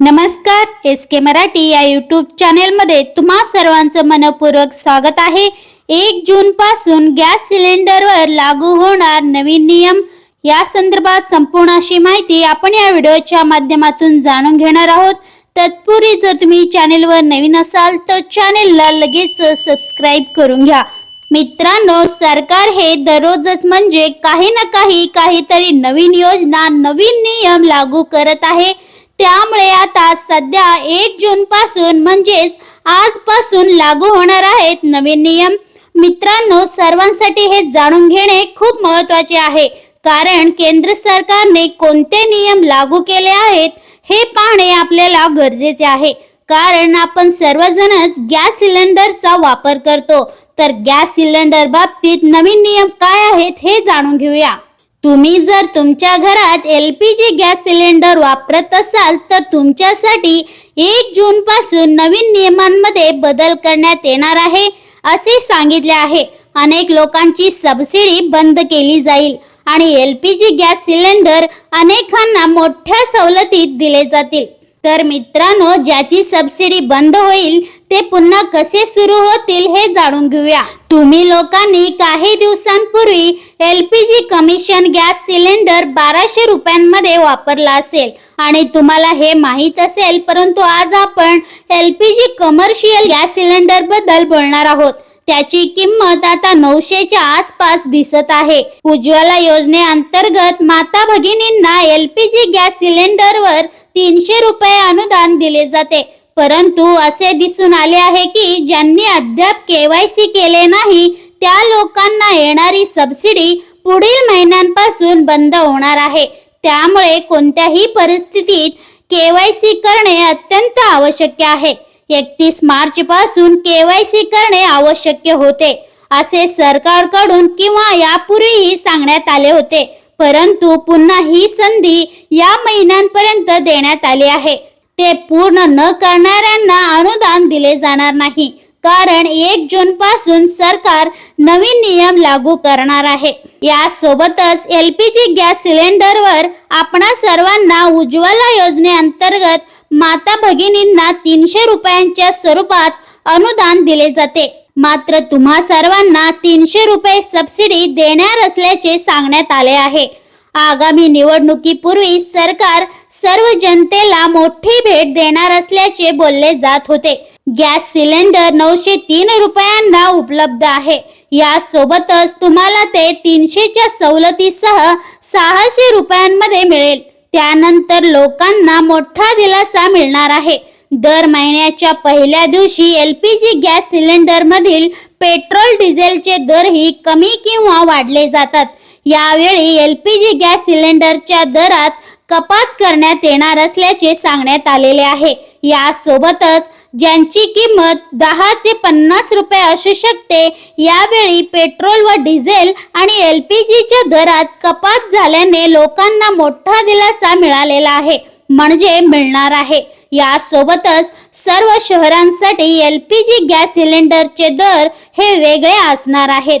नमस्कार एस के मराठी या यूट्यूब चॅनेलमध्ये तुम्हा सर्वांचं मनपूर्वक स्वागत आहे. एक जून पासून गॅस सिलेंडरवर लागू होणार नवीन नियम. या संदर्भात संपूर्ण अशी माहिती आपण या व्हिडिओच्या माध्यमातून जाणून घेणार आहोत. तत्पूर्वी जर तुम्ही चॅनेलवर नवीन असाल तर चॅनेलला लगेच सबस्क्राईब करून घ्या. मित्रांनो सरकार हे दररोजच म्हणजे काही ना काही काहीतरी नवीन योजना नवीन नियम लागू करत आहे. त्यामुळे आता सध्या एक जून पासून म्हणजेच आजपासून लागू होणार आहेत नवीन नियम. मित्रांनो सर्वांसाठी हे जाणून घेणे खूप महत्त्वाचे आहे. कारण केंद्र सरकारने कोणते नियम लागू केले आहेत हे पाहणे आपल्याला गरजेचे आहे. कारण आपण सर्वजणच गॅस सिलेंडरचा वापर करतो. तर गॅस सिलेंडर बाबतीत नवीन नियम काय आहेत हे जाणून घेऊया. तुम्ही जर तुमच्या घरात L P G gas cylinder वापरत असाल तर तुमच्यासाठी एक जून पासून नवीन नियमांमध्ये बदल करण्यात येणार आहे असे सांगितले आहे. अनेक लोकांची सबसिडी बंद केली जाईल आणि L P G gas cylinder अनेकांना मोठ्या सवलतीत दिले जातील. तर मित्रांनो ज्याची सबसिडी बंद होईल ते पुन्हा कसे सुरू होतील हे जाणून घेऊया. तुम्ही लोकांनी काही दिवसांपूर्वी L P G commission gas cylinder बाराशे रुपयांमध्ये वापरला असेल. आणि तुम्हाला हे माहीत असेल परंतु आज आपण L P G commercial gas सिलेंडरबद्दल बोलणार आहोत. त्याची किंमत आता नऊशेच्या आसपास दिसत आहे. उज्ज्वला योजनेअंतर्गत माता भगिनींना एल पी जी गॅस सिलेंडरवर तीनशे रुपये अनुदान दिले जाते. परंतु असे दिसून आले आहे की ज्यांनी अद्याप केवायसी केले नाही त्या लोकांना येणारी सबसिडी पुढील महिन्यांपासून बंद होणार आहे. त्यामुळे कोणत्याही परिस्थितीत केवायसी करणे अत्यंत आवश्यक आहे. एकतीस मार्च पासून केवायसी करणे आवश्यक होते असे सरकारकडून किंवा यापूर्वीही सांगण्यात आले होते. परंतु पुन्हा ही संधी या महिन्यांपर्यंत देण्यात आली आहे. ते पूर्ण न करणाऱ्यांना अनुदान दिले जाणार नाही. कारण एक जून पासून सरकार नवीन नियम लागू करणार आहे. यासोबतच एल पी जी गॅस सिलेंडरवर आपणा सर्वांना उज्ज्वला योजनेअंतर्गत माता भगिनींना तीनशे रुपयांच्या स्वरूपात अनुदान दिले जाते. मात्र तुम्हा सर्वांना तीनशे रुपये सबसिडी देणार असल्याचे सांगण्यात आले आहे. आगामी निवडणुकीपूर्वी सरकार सर्व जनतेला मोठी भेट देणार असल्याचे बोलले जात होते. गॅस सिलेंडर नऊशे तीन रुपयांना उपलब्ध आहे. यासोबतच तुम्हाला ते तीनशेच्या सवलतीसह सहाशे रुपयांमध्ये मिळेल. त्यानंतर लोकांना मोठा दिलासा मिळणार आहे. दर महिन्याच्या पहिल्या दिवशी L P G gas cylinder मधील पेट्रोल डिझेलचे दरही कमी किंवा वाढले जातात. यावेळी एल पी जी गॅस सिलेंडरच्या दरात कपात करण्यात येणार असल्याचे सांगण्यात आलेले आहे. यासोबतच ज्यांची किंमत दहा ते पन्नास रुपये असू शकते यावेळी पेट्रोल व डिझेल आणि एल पी जीच्या दरात कपात झाल्याने लोकांना मोठा दिलासा मिळालेला आहे म्हणजे मिळणार आहे. यासोबतच सर्व शहरांसाठी एल पी जी गॅस सिलेंडरचे दर हे वेगळे असणार आहेत.